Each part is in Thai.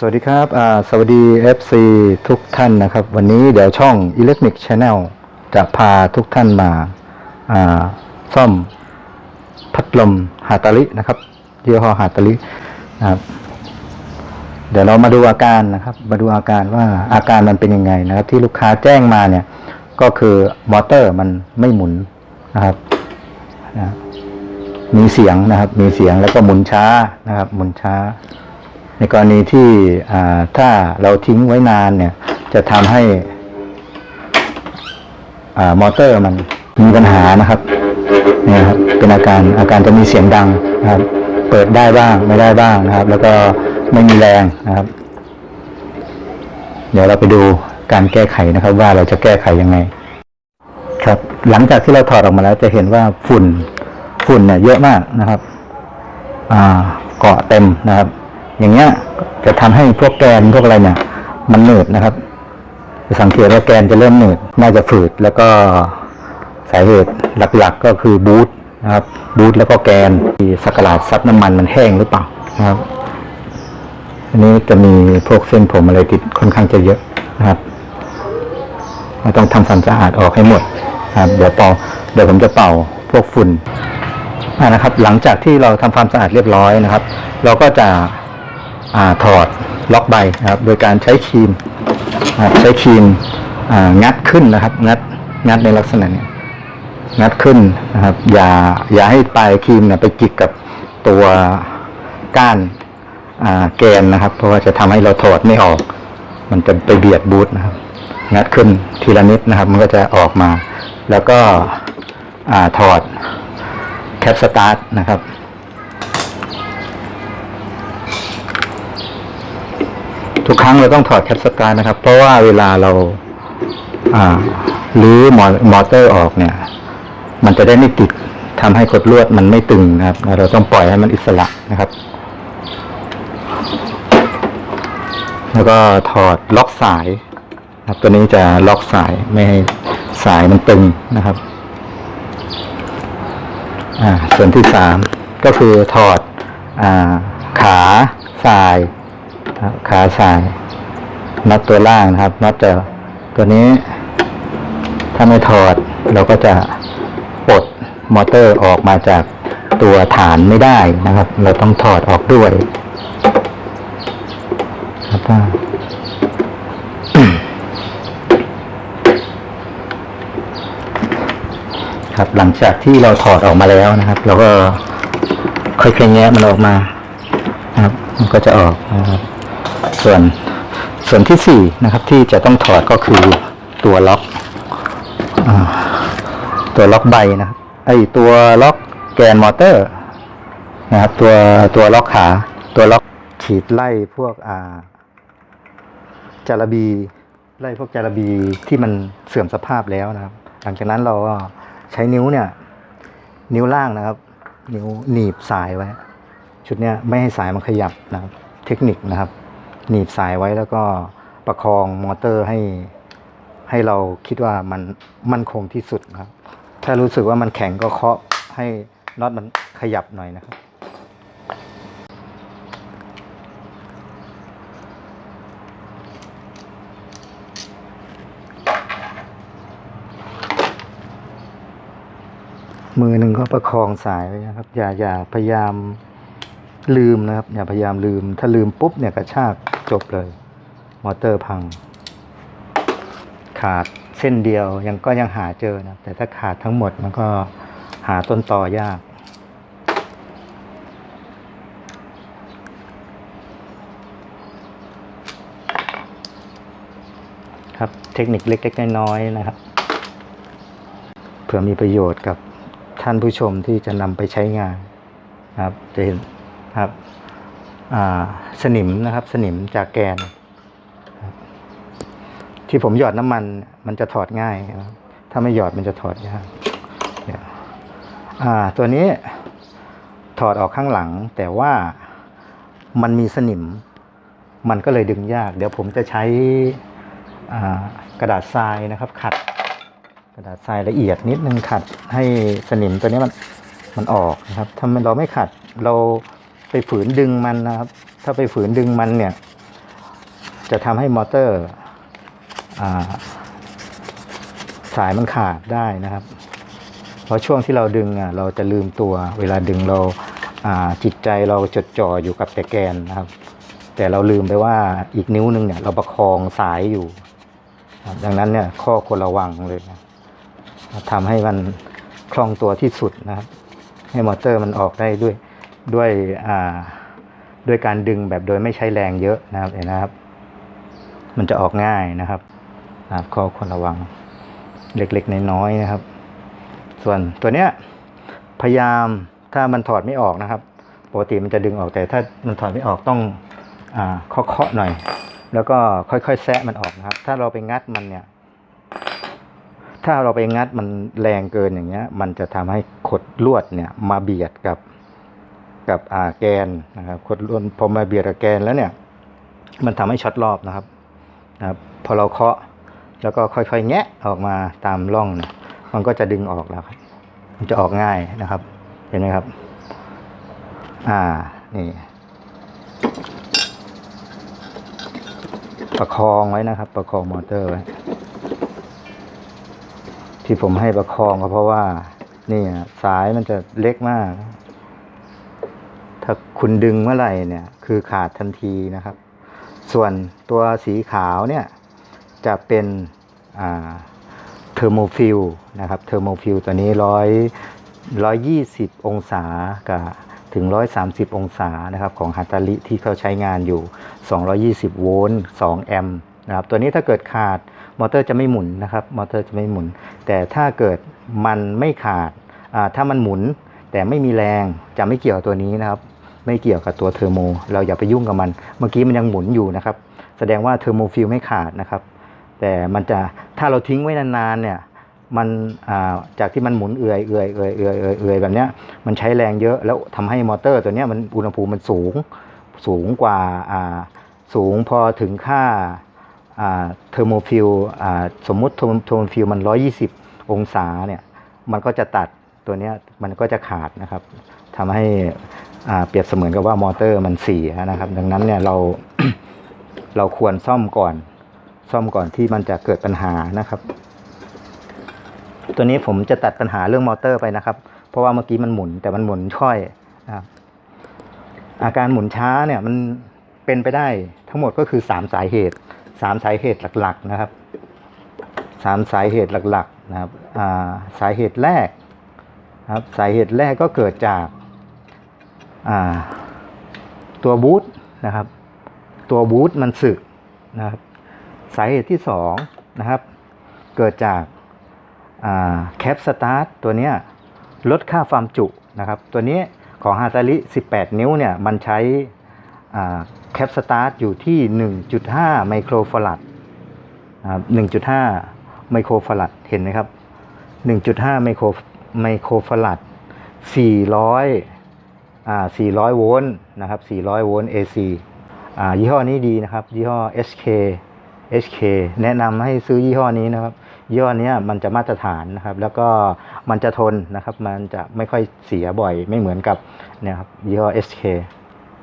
สวัสดีครับ สวัสดี FC ทุกท่านนะครับ วันนี้เดี๋ยวช่อง Electric Channel จะพาทุกท่านมาาซ่อมพัดลมฮาตาลินะครับยี่ห้อฮาตาลินะครับ เดี๋ยวเรามาดูอาการนะครับ มาดูอาการว่าอาการมันเป็นยังไงนะครับ ที่ลูกค้าแจ้งมาเนี่ย ก็คือมอเตอร์มันไม่หมุนนะครับนะมีเสียงนะครับ มีเสียงแล้วก็หมุนช้านะครับ หมุนช้า ในกรณีที่ถ้าเราทิ้งไว้นานเนี่ย จะทำให้มอเตอร์มันมีปัญหานะครับเนี่ยครับเป็นอาการอาการจะมีเสียงดังนะครับ เปิดได้บ้างไม่ได้บ้างนะครับ แล้วก็ไม่มีแรงนะครับ เดี๋ยวเราไปดูการแก้ไขนะครับ ว่าเราจะแก้ไขยังไง ครับ หลังจากที่เราถอดออกมาแล้ว จะเห็นว่าฝุ่นฝุ่นเนี่ยเยอะมากนะครับ อ่าเกาะเต็มนะครับ อย่างเงี้ย จะทำให้พวกแกนพวกอะไรเนี่ย มันหนืดนะครับจะสังเกตว่าแกนจะเริ่มหนืดน่าจะฝืดแล้วก็สาเหตุหลักๆก็คือบูทนะครับบูทแล้วก็แกนที่สกหลาดซับน้ำมันมันแห้งหรือเปล่านะครับ อันนี้จะมีพวกเส้นผมอะไรติดค่อนข้างจะเยอะนะครับเราต้องทำความสะอาดออกให้หมดนะครับเดี๋ยวเป่าเดี๋ยวผมจะเป่าพวกฝุ่นนะครับ หลังจากที่เราทำความสะอาดเรียบร้อยนะครับ เราก็จะ ถอดล็อกใบนะครับ โดยการใช้ครีมใช้ครีมงัดขึ้นนะครับ งัดงัดในลักษณะนี้งัดขึ้นนะครับ อย่าอย่าให้ปลายครีมเนี่ยไปจิกกับตัวก้านแกนนะครับ เพราะว่าจะทำให้เราถอดไม่ออก มันจะไปเบียดบูทนะครับ งัดขึ้นทีละนิดนะครับ มันก็จะออกมา แล้วก็อถอดแคปสตาร์ทนะครับ ทุกครั้งเราต้องถอดแคปสตาร์นะครับ เพราะว่าเวลาเราอ่ารื้อมอมอเตอร์ออกเนี่ย มันจะได้ไม่ติดทำให้กดลวดมันไม่ตึงนะครับ เราต้องปล่อยให้มันอิสระนะครับ แล้วก็ถอดล็อกสายครับตัวนี้จะล็อกสายไม่ให้สายมันตึงนะครับ อ่า ส่วนที่สามก็คือถอดอ่าขาสาย ขาสายน็อตตัวล่างนะครับน็อตจะตัวนี้ ถ้าไม่ถอดเราก็จะปลดมอเตอร์ออกมาจากตัวฐานไม่ได้นะครับ เราต้องถอดออกด้วยครับครับหลังจากที่เราถอดออกมาแล้วนะครับ เราก็ค่อยๆแงะมันออกมานะครับ มันก็จะออกนะครับ ส่วนส่วนที่สี่นะครับที่จะต้องถอดก็คือตัวล็อกอตัวล็อกใบนะครับไอตัวล็อกแกนมอเตอร์นะครับตัวตัวล็อกขา ตัวล็อกฉีดไล่พวกอ่าจารบีไล่พวกจารบีที่มันเสื่อมสภาพแล้วนะครับ หลังจากนั้นเราก็ใช้นิ้วเนี่ย นิ้วล่างนะครับ นิ้วหนีบสายไว้ ชุดเนี้ยไม่ให้สายมันขยับนะครับ เทคนิคนะครับ หนีบสายไว้แล้วก็ประคองมอเตอร์ให้ให้เราคิดว่ามันมั่นคงที่สุดนะครับ ถ้ารู้สึกว่ามันแข็งก็เคาะให้น็อตมันขยับหน่อยนะครับ มือหนึ่งก็ประคองสายไว้นะครับ อย่าอย่าพยายามลืมนะครับ อย่าพยายามลืม ถ้าลืมปุ๊บเนี่ยกระชาก จบเลย มอเตอร์พัง ขาดเส้นเดียวยังก็ยังหาเจอนะ แต่ถ้าขาดทั้งหมดมันก็หาต้นต่อยากครับเทคนิคเล็กๆน้อยๆนะครับ เผื่อมีประโยชน์กับท่านผู้ชมที่จะนำไปใช้งานครับจะเห็นครับ สนิมนะครับ สนิมจากแกน ที่ผมหยอดน้ำมันมันจะถอดง่ายครับถ้าไม่หยอดมันจะถอดยากตัวนี้ถอดออกข้างหลัง แต่ว่ามันมีสนิม มันก็เลยดึงยาก เดี๋ยวผมจะใช้กระดาษทรายนะครับ ขัด กระดาษทรายละเอียดนิดนึงขัด ให้สนิมตัวนี้มันมันออกนะครับถ้ามันเราไม่ขัดเรา ไปฝืนดึงมันนะครับ ถ้าไปฝืนดึงมันเนี่ย จะทำให้มอเตอร์อสายมันขาดได้นะครับ เพราะช่วงที่เราดึงอะเราจะลืมตัว เวลาดึงเราาจิตใจเราจดจ่ออยู่กับแต่แกนนะครับ แต่เราลืมไปว่าอีกนิ้วหนึงเนี่ย เราประคองสายอยู่ ดังนั้นเนี่ยข้อควรระวังเลยนะทำให้มันคล่องตัวที่สุดนะครับ ให้มอเตอร์มันออกได้ด้วย ด้วยด้วยการดึงแบบโดยไม่ใช้แรงเยอะนะครับเห็นนะครับ มันจะออกง่ายนะครับนะครับข้อควรระวังเล็กๆน้อยๆนะครับ ส่วนตัวเนี้ยพยายามถ้ามันถอดไม่ออกนะครับปกติมันจะดึงออกแต่ถ้ามันถอดไม่ออกต้องอ่าเคาะๆหน่อย แล้วก็ค่อยๆแซะมันออกนะครับ ถ้าเราไปงัดมันเนี่ย ถ้าเราไปงัดมันแรงเกินอย่างเงี้ย มันจะทำให้ขดลวดเนี่ยมาเบียดกับ กับอ่าแกนนะครับขดลวดพอมาเบียดกับแกนแล้วเนี่ยมันทำให้ช็อตรอบนะครับนะครับ พอเราเคาะแล้วก็ค่อยๆ แงะออกมาตามร่องนี่ยมันก็จะดึงออกแล้วครับมันจะออกง่ายนะครับ เห็นไหมครับ อ่านี่ประคองไว้นะครับ ประคองมอเตอร์ไว้ที่ผมให้ประคองก็เพราะว่า นี่สายมันจะเล็กมาก ถ้าคุณดึงเมื่อไหร่เนี่ย คือขาดทันทีนะครับ ส่วนตัวสีขาวเนี่ย จะเป็นอ่าเทอร์โมฟิลนะครับเทอร์โมฟิลตัวนี้ร้อยร้อยยี่สิบองศากับถึงร้อยสามสิบองศานะครับของฮัตตาริที่เขาใช้งานอยู่ 220 โวลต์2แอมป์นะครับตัวนี้ถ้าเกิดขาดมอเตอร์จะไม่หมุนนะครับมอเตอร์จะไม่หมุน แต่ถ้าเกิดมันไม่ขาดอ่าถ้ามันหมุนแต่ไม่มีแรงจะไม่เกี่ยวกับตัวนี้นะครับ ไม่เกี่ยวกับตัวเทอร์โม เราอย่าไปยุ่งกับมัน เมื่อกี้มันยังหมุนอยู่นะครับ แสดงว่าเทอร์โมฟิลไม่ขาดนะครับ แต่มันจะถ้าเราทิ้งไว้นานๆเนี่ยมันาจากที่มันหมุนเอื่อยเอื่อยเอื่อยเอื่อยเอื่อยเอื่อยแบบเนี้ยมันใช้แรงเยอะแล้วทำให้มอเตอร์ตัวเนี้ยมันอุณหภูมิมันสูงสูงกว่าาสูงพอถึงค่าาเทอร์โมฟิลสมมุติเทอร์โมฟิลมัน 120 องศาเนี่ยมันก็จะตัดตัวเนี้ยมันก็จะขาดนะครับทำให้ เปรียบเสมือนกับว่ามอเตอร์มันเสียนะครับ ดังนั้นเนี่ยเราเราควรซ่อมก่อน ซ่อมก่อนที่มันจะเกิดปัญหานะครับ ตัวนี้ผมจะตัดปัญหาเรื่องมอเตอร์ไปนะครับ เพราะว่าเมื่อกี้มันหมุนแต่มันหมุนค่อยนะครับอาการหมุนช้าเนี่ยมันเป็นไปได้ทั้งหมดก็คือสามสาเหตุสามสาเหตุหลักๆนะครับสามสาเหตุหลักๆนะครับอ่าสาเหตุแรกครับสาเหตุแรกก็เกิดจาก ตัวบูทนะครับ ตัวบูทมันสึกนะครับสาเหตุที่สองนะครับ เกิดจากแคปสตาร์ตตัวนี้ลดค่าความจุนะครับ ตัวนี้ของฮาตาลิ 18 นิ้วเนี่ย มันใช้แคปสตาร์ตอยู่ที่ 1.5 ไมโครฟารัดนะครับ1.5 ไมโครฟารัดเห็นไหมครับ 1.5 ไมโครไมโครฟารัด400อ่า 400 โวลต์นะครับ 400 โวลต์ AC อ่ายี่ห้อนี้ดีนะครับ ยี่ห้อ SK HK แนะนำให้ซื้อยี่ห้อนี้นะครับ ยี่ห้อนี้มันจะมาตรฐานนะครับ แล้วก็มันจะทนนะครับ มันจะไม่ค่อยเสียบ่อย ไม่เหมือนกับเนี่ยครับ ยี่ห้อ SK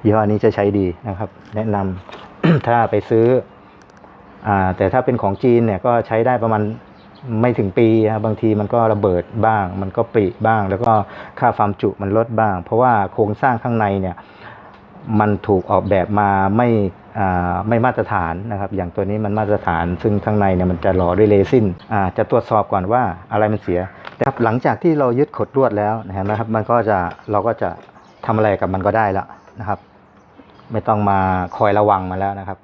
ยี่ห้อนี้จะใช้ดีนะครับ แนะนำถ้าไปซื้ออ่าแต่ถ้าเป็นของจีนเนี่ยก็ใช้ได้ประมาณ ไม่ถึงปีนะบางทีมันก็ระเบิดบ้าง มันก็ปริบ้าง แล้วก็ค่าความจุมันลดบ้าง เพราะว่าโครงสร้างข้างในเนี่ยมันถูกออกแบบมาไม่ไม่มาตรฐานนะครับ อย่างตัวนี้มันมาตรฐาน ซึ่งข้างในเนี่ยมันจะหล่อด้วยเรซินจะตรวจสอบก่อนว่าอะไรมันเสียแต่ครับหลังจากที่เรายึดขดลวดแล้วนะครับ มันก็จะเราก็จะทำอะไรกับมันก็ได้แล้วนะครับ ไม่ต้องมาคอยระวังมันแล้วนะครับ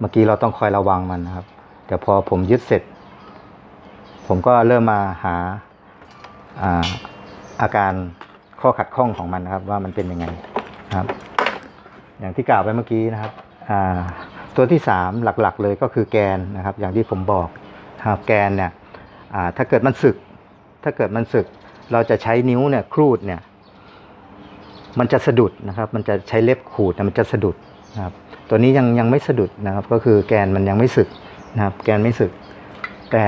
เมื่อกี้เราต้องคอยระวังมันนะครับ แต่พอผมยึดเสร็จ ผมก็เริ่มมาหาอาอาการข้อขัดข้องของมันนะครับ ว่ามันเป็นยังไงครับ อย่างที่กล่าวไปเมื่อกี้นะครับตัวที่สามหลักๆ เลยก็คือแกนนะครับ อย่างที่ผมบอกครับแกนเนี่ยถ้าเกิดมันสึก ถ้าเกิดมันสึก เราจะใช้นิ้วเนี่ยครูดเนี่ยมันจะสะดุดนะครับ มันจะใช้เล็บขูดเนี่ยมันจะสะดุดนะครับ ตัวนี้ยังยังไม่สะดุดนะครับ ก็คือแกนมันยังไม่สึกนะครับ แกนไม่สึก แต่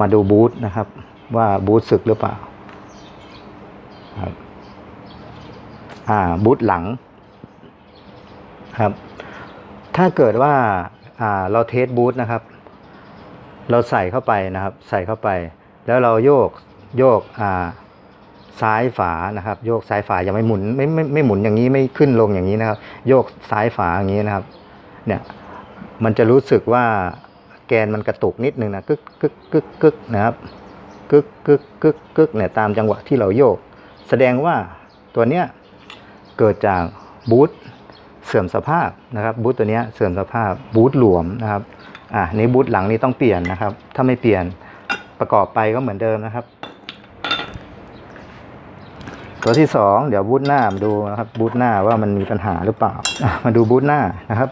มาดูบูทนะครับ ว่าบูทสึกหรือเปล่าครับอ่าบูทหลังครับ ถ้าเกิดว่าอ่าเราเทสบูทนะครับ เราใส่เข้าไปนะครับ ใส่เข้าไป แล้วเราโยกโยกอ่าซ้ายฝานะครับ โยกซ้ายฝาย่าไม่หมุนไม่ไม่ไม่หมุนอย่างนี้ไม่ขึ้นลงอย่างนี้นะครับ โยกซ้ายฝาอย่างนี้นะครับ เนี่ยมันจะรู้สึกว่า แกนมันกระตุกนิดนึงนะกึกกึกกึกกึกนะครับกึกกึกกึกกึกเนี่ยตามจังหวะที่เราโยก แสดงว่าตัวเนี้ยเกิดจากบูทเสื่อมสภาพนะครับบูทตัวเนี้ยเสื่อมสภาพบูทหลวมนะครับอะนี่บูทหลังนี้ต้องเปลี่ยนนะครับ ถ้าไม่เปลี่ยนประกอบไปก็เหมือนเดิมนะครับ ตัวที่สองเดี๋ยวบูทหน้ามาดูนะครับบูทหน้าว่ามันมีปัญหาหรือเปล่ามาดูบูทหน้านะครับ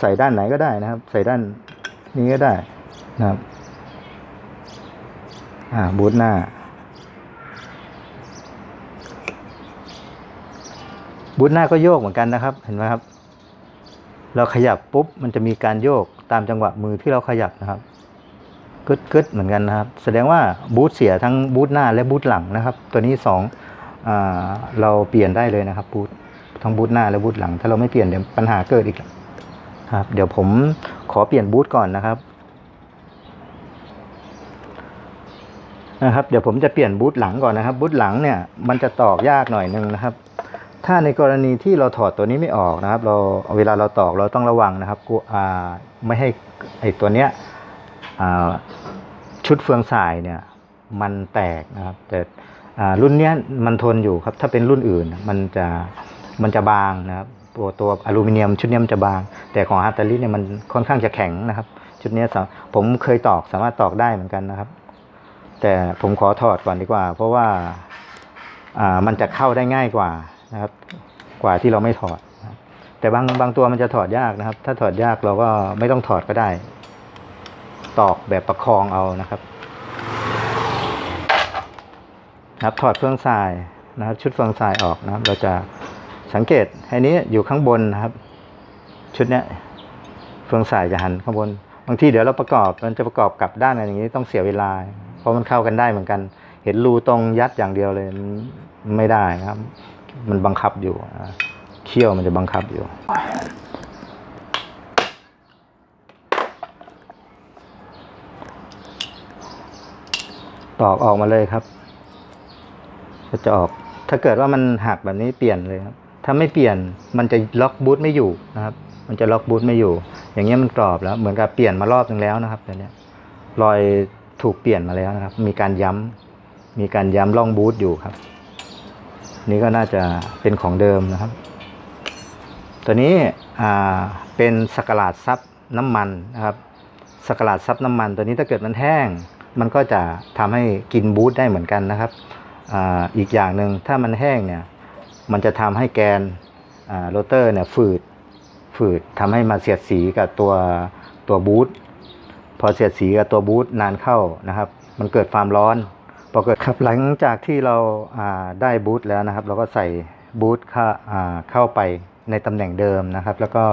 ใส่ด้านไหนก็ได้นะครับ ใส่ด้าน นี้ก็ได้นะครับ อ่าบูทหน้า บูทหน้าก็โยกเหมือนกันนะครับ เห็นไหมครับ เราขยับปุ๊บมันจะมีการโยกตามจังหวะมือที่เราขยับนะครับกึดกึดเหมือนกันนะครับ แสดงว่าบูทเสียทั้งบูทหน้าและบูทหลังนะครับ ตัวนี้สองอเราเปลี่ยนได้เลยนะครับบูททั้งบูทหน้าและบูทหลัง ถ้าเราไม่เปลี่ยนเดี๋ยวปัญหาเกิดอีก ครับ เดี๋ยวผมขอเปลี่ยนบูทก่อนนะครับนะครับ เดี๋ยวผมจะเปลี่ยนบูทหลังก่อนนะครับ บูทหลังเนี่ยมันจะตอกยากหน่อยนึงนะครับ ถ้าในกรณีที่เราถอดตัวนี้ไม่ออกนะครับ เราเวลาเราตอกเราต้องระวังนะครับกูอ่าไม่ให้ไอตัวเนี้ยอ่าชุดเฟืองสายเนี่ยมันแตกนะครับ แต่อ่ารุ่นเนี้ยมันทนอยู่ครับ ถ้าเป็นรุ่นอื่นมันจะมันจะบางนะครับ ตัวตัวอลูมิเนียมชุดนี้มันจะบาง แต่ของฮัตตาลิเนี่ยมันค่อนข้างจะแข็งนะครับ ชุดนี้ผมเคยตอกสามารถตอกได้เหมือนกันนะครับ แต่ผมขอถอดก่อนดีกว่า เพราะว่าอ่ามันจะเข้าได้ง่ายกว่านะครับ กว่าที่เราไม่ถอด แต่บางบางตัวมันจะถอดยากนะครับ ถ้าถอดยากเราก็ไม่ต้องถอดก็ได้ ตอกแบบประคองเอานะครับครับถอดเฟืองทรายนะครับ ชุดเฟืองทรายออกนะครับ เราจะ สังเกตอันนี้อยู่ข้างบนนะครับ ชุดเนี้ยเฟืองทรายจะหันข้างบน บางทีเดี๋ยวเราประกอบมันจะประกอบกลับด้านกันอย่างนี้ต้องเสียเวลา เพราะมันเข้ากันได้เหมือนกัน เห็นรูตรงยัดอย่างเดียวเลยไม่ได้นะครับ มันบังคับอยู่เขี้ยวมันจะบังคับอยู่ตอกออกมาเลยครับ ก็จะออก ถ้าเกิดว่ามันหักแบบนี้เปลี่ยนเลยครับ ถ้าไม่เปลี่ยนมันจะล็อกบูทไม่อยู่นะครับ มันจะล็อกบูทไม่อยู่ อย่างเงี้ยมันกรอบแล้ว เหมือนกับเปลี่ยนมารอบนึงแล้วนะครับเดี๋ยวนี้รอยถูกเปลี่ยนมาแล้วนะครับ มีการย้ำมีการย้ำร่องบูทอยู่ครับ นี่ก็น่าจะเป็นของเดิมนะครับ ตัวนี้อ่าเป็นสกหลาดซับน้ำมันนะครับสกหลาดซับน้ำมัน ตัวนี้ถ้าเกิดมันแห้ง มันก็จะทำให้กินบูทได้เหมือนกันนะครับอ่าอีกอย่างหนึ่งถ้ามันแห้งเนี่ย มันจะทำให้แกนโรเตอร์เนี่ยฝืดฝืดทำให้มาเสียดสีกับตัวตัวบูทพอเสียดสีกับตัวบูทนานเข้านะครับ มันเกิดความร้อนพอเกิดครับหลังจากที่เราาได้บูทแล้วนะครับ เราก็ใส่บูทเข้าาเข้าไปในตำแหน่งเดิมนะครับ แล้วก็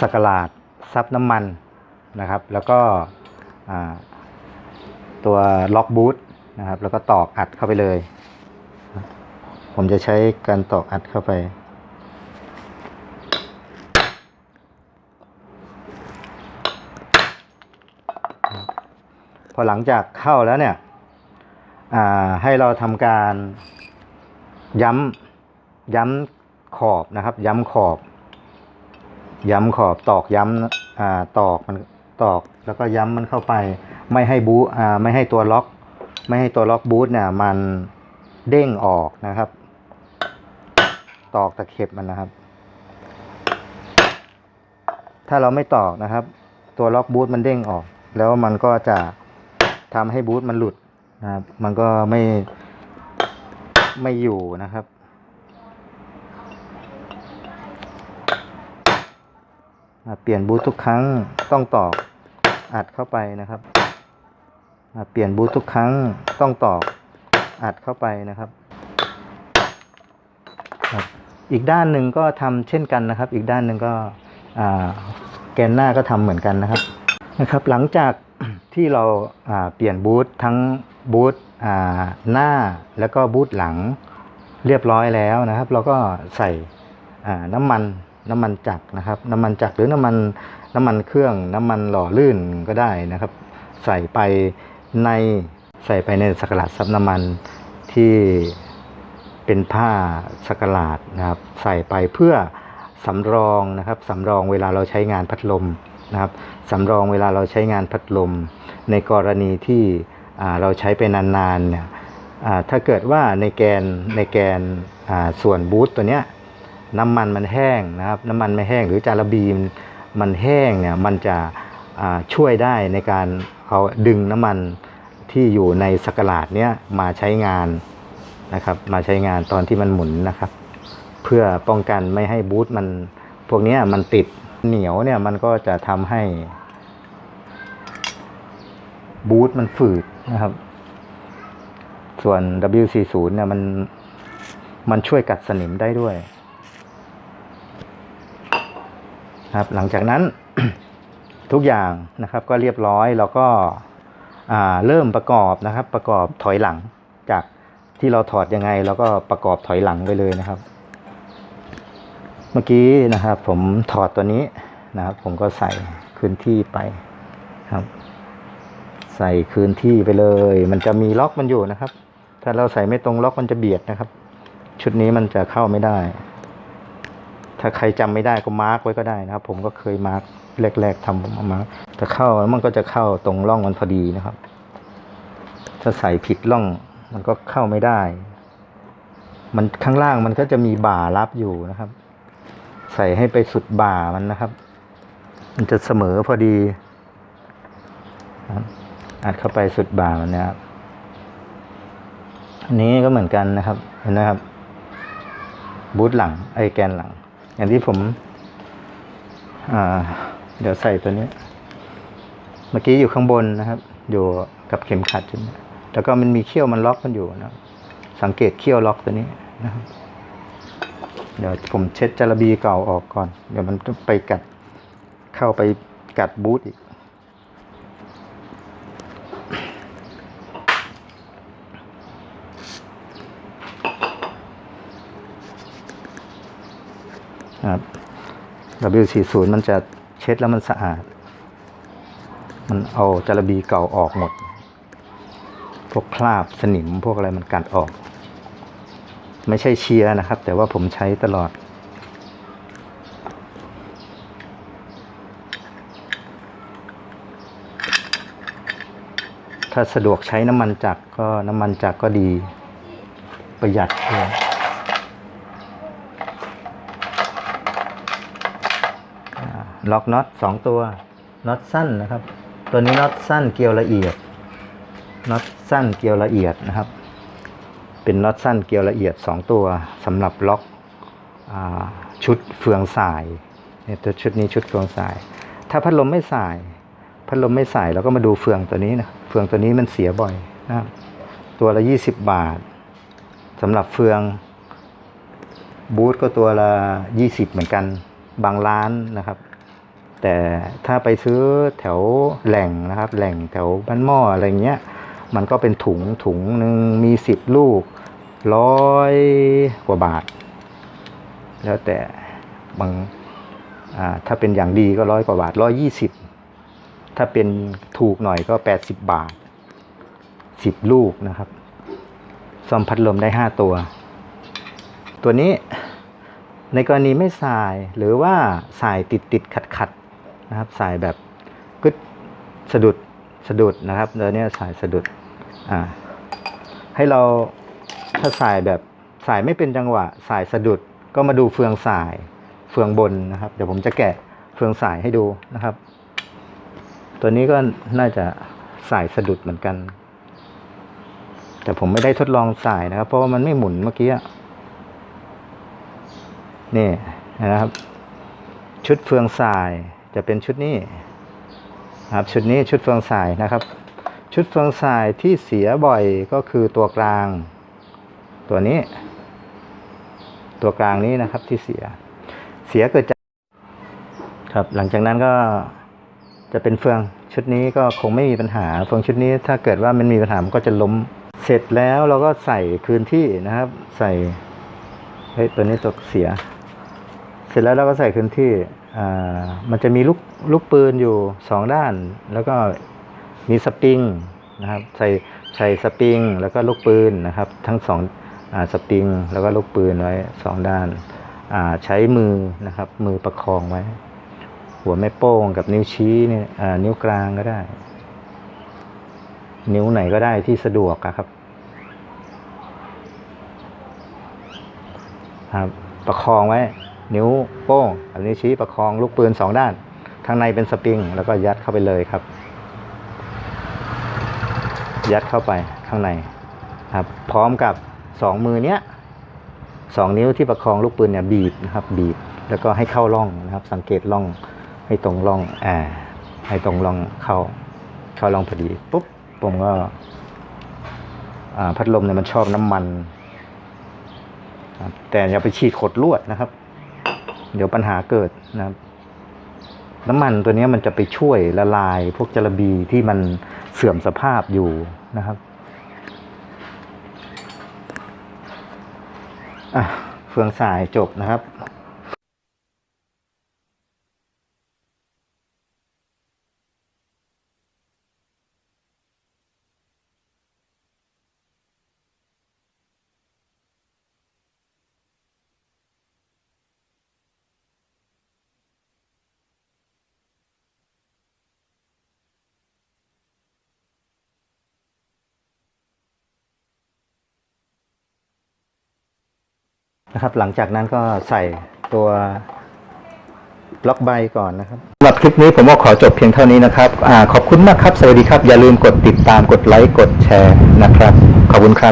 สกหลาดซับน้ำมันนะครับ แล้วก็ตัวล็อกบูทนะครับ แล้วก็ตอกอัดเข้าไปเลย ผมจะใช้การตอกอัดเข้าไป พอหลังจากเข้าแล้วเนี่ยให้เราทำการย้ำย้ำขอบนะครับ ย้ำขอบ ย้ำขอบตอกย้ำอตอกมันตอกแล้วก็ย้ำมันเข้าไป ไม่ให้บูไม่ให้ตัวล็อก ไม่ให้ตัวล็อกบูทเนี่ยมันเด้งออกนะครับ ตอกตะเข็บมันนะครับ ถ้าเราไม่ตอกนะครับ ตัวล็อกบูทมันเด้งออก แล้วมันก็จะทำให้บูทมันหลุดนะครับ มันก็ไม่ไม่อยู่นะครับ เปลี่ยนบูททุกครั้งต้องตอกอัดเข้าไปนะครับ เปลี่ยนบูททุกครั้งต้องตอกอัดเข้าไปนะครับ อีกด้านหนึ่งก็ทำเช่นกันนะครับ อีกด้านหนึ่งก็แกนหน้าก็ทำเหมือนกันนะครับนะครับ หลังจากที่เราาเปลี่ยนบูททั้งบูทหน้าแล้วก็บูทหลังเรียบร้อยแล้วนะครับ เราก็ใส่น้ำมันน้ำมันจักรนะครับ น้ำมันจักรหรือน้ำมันน้ำมันเครื่องน้ำมันหล่อลื่นก็ได้นะครับ ใส่ไปในใส่ไปในสกหลาดซับน้ำมันที่ เป็นผ้าสกลาดนะครับ ใส่ไปเพื่อสำรองนะครับสำรองเวลาเราใช้งานพัดลมนะครับสำรองเวลาเราใช้งานพัดลม ในกรณีที่เราใช้ไปนานๆเนี่ยถ้าเกิดว่าในแกนในแกนส่วนบูทตัวเนี้ยน้ำมันมันแห้งนะครับน้ำมันไม่แห้งหรือจาระบีมมันแห้งเนี่ยมันจะช่วยได้ในการเอาดึงน้ำมันที่อยู่ในสกลาดเนี้ยมาใช้งาน นะครับ มาใช้งานตอนที่มันหมุนนะครับ เพื่อป้องกันไม่ให้บูทมันพวกนี้มันติดเหนียวเนี่ยมันก็จะทำให้บูทมันฝืดนะครับ ส่วน W40 เนี่ยมันมันช่วยกัดสนิมได้ด้วย ครับ หลังจากนั้นทุกอย่างนะครับก็เรียบร้อยแล้วก็เริ่มประกอบนะครับ ประกอบถอยหลังจาก ที่เราถอดยังไงเราก็ประกอบถอยหลังไปเลยนะครับ เมื่อกี้นะครับ ผมถอดตัวนี้นะครับ ผมก็ใส่คืนที่ไปครับ ใส่คืนที่ไปเลย มันจะมีล็อกมันอยู่นะครับ ถ้าเราใส่ไม่ตรงล็อกมันจะเบียดนะครับ ชุดนี้มันจะเข้าไม่ได้ ถ้าใครจำไม่ได้ก็มาร์กไว้ก็ได้นะครับ ผมก็เคยมาร์กแรกๆทำผมามาร์กจะเข้าแล้วมันก็จะเข้าตรงร่องมันพอดีนะครับ ถ้าใส่ผิดร่อง มันก็เข้าไม่ได้ มันข้างล่างมันก็จะมีบ่ารับอยู่นะครับ ใส่ให้ไปสุดบ่ามันนะครับ มันจะเสมอพอดีอัดเข้าไปสุดบ่ามันนะครับอันนี้ก็เหมือนกันนะครับ เห็นนะครับ บูทหลัง ไอแกนหลัง อย่างที่ผมเดี๋ยวใส่ตัวนี้ เมื่อกี้อยู่ข้างบนนะครับ อยู่กับเข็มขัดจุดนี้ แล้วก็มันมีเขี้ยวมันล็อกมันอยู่นะสังเกตเขี้ยวล็อกตัวนี้นะครับเดี๋ยวผมเช็ดจาระบีเก่าออกก่อน เดี๋ยวมันไปกัดเข้าไปกัดบูทอีก ครับ W40 มันจะเช็ดแล้วมันสะอาด มันเอาจาระบีเก่าออกหมด พวกคราบสนิมพวกอะไรมันกัดออก ไม่ใช่เชียร์นะครับ แต่ว่าผมใช้ตลอด ถ้าสะดวกใช้น้ำมันจักรก็น้ำมันจักรก็ดี ประหยัดด้วยล็อกน็อตสองตัวน็อตสั้นนะครับ ตัวนี้น็อตสั้นเกลียวละเอียด น็อตสั้นเกลียวละเอียดนะครับ เป็นน็อตสั้นเกลียวละเอียดสองตัวสำหรับล็อกอชุดเฟืองสายเนี่ยตัวชุดนี้ชุดเฟืองสาย ถ้าพัดลมไม่สาย พัดลมไม่สายเราก็มาดูเฟืองตัวนี้นะเฟืองตัวนี้มันเสียบ่อยนะครับตัวละยี่สิบบาทสำหรับเฟืองบูทก็ตัวละยี่สิบเหมือนกันบางร้านนะครับ แต่ถ้าไปซื้อแถวแหล่งนะครับ แหล่งแถวบ้านหม้ออะไรเงี้ย มันก็เป็นถุงถุงหนึ่งมีสิบลูกร้อยกว่าบาท แล้วแต่บางถ้าเป็นอย่างดีก็ร้อยกว่าบาทร้อยยี่สิบถ้าเป็นถูกหน่อยก็แปดสิบบาทสิบลูกนะครับซ่อมพัดลมได้ห้าตัว ตัวนี้ในกรณีไม่สายหรือว่าสายติดติดขัดขัดนะครับสายแบบกึดสะดุดสะดุดนะครับตัวนี้สายสะดุด อ่าให้เราถ้าสายแบบสายไม่เป็นจังหวะสายสะดุดก็มาดูเฟืองสายเฟืองบนนะครับ เดี๋ยวผมจะแกะเฟืองสายให้ดูนะครับ ตัวนี้ก็น่าจะสายสะดุดเหมือนกัน แต่ผมไม่ได้ทดลองสายนะครับ เพราะว่ามันไม่หมุนเมื่อกี้นี่นะครับ ชุดเฟืองสายจะเป็นชุดนี้ครับชุดนี้ชุดเฟืองสายนะครับ ชุดเฟืองสายที่เสียบ่อยก็คือตัวกลาง ตัวนี้ ตัวกลางนี้นะครับที่เสีย เสียเกิดจากครับ หลังจากนั้นก็จะเป็นเฟืองชุดนี้ก็คงไม่มีปัญหา เฟืองชุดนี้ถ้าเกิดว่ามันมีปัญหามันก็จะล้มเสร็จแล้วเราก็ใส่คืนที่นะครับ ใส่เฮ้ยตัวนี้ตัวเสีย เสร็จแล้วเราก็ใส่คืนที่อ่ามันจะมีลูกลูกปืนอยู่สองด้าน แล้วก็ มีสปริงนะครับใส่ใส่สปริงแล้วก็ลูกปืนนะครับ ทั้งสองอสปริงแล้วก็ลูกปืนไว้สองด้านใช้มือนะครับ มือประคองไว้ หัวแม่โป้งกับนิ้วชี้เนี่ยนิ้วกลางก็ได้ นิ้วไหนก็ได้ที่สะดวกครับครับประคองไว้ นิ้วโป้งกับนิ้วชี้ประคองลูกปืนสองด้าน ข้างในเป็นสปริง แล้วก็ยัดเข้าไปเลยครับ ยัดเข้าไปข้างในครับพร้อมกับสองมือเนี้ยสองนิ้วที่ประคองลูกปืนเนี่ยบีบนะครับบีบแล้วก็ให้เข้าร่องนะครับ สังเกตร่องให้ตรงร่องอ่าให้ตรงร่องเข้าเข้าร่องพอดีปุ๊บผมก็อ่าพัดลมเนี่ยมันชอบน้ำมันครับแต่อย่าไปฉีดขดลวดนะครับ เดี๋ยวปัญหาเกิดนะครับ น้ำมันตัวเนี้ยมันจะไปช่วยละลายพวกจระบีที่มัน สื่อมสภาพอยู่นะครับเฟืองสายจบนะครับ นะครับ หลังจากนั้นก็ใส่ตัวบล็อกใบก่อนนะครับสำหรับคลิปนี้ผมก็ขอจบเพียงเท่านี้นะครับอขอบคุณมากครับ สวัสดีครับ อย่าลืมกดติดตามกดไลค์กดแชร์นะครับ ขอบคุณครับ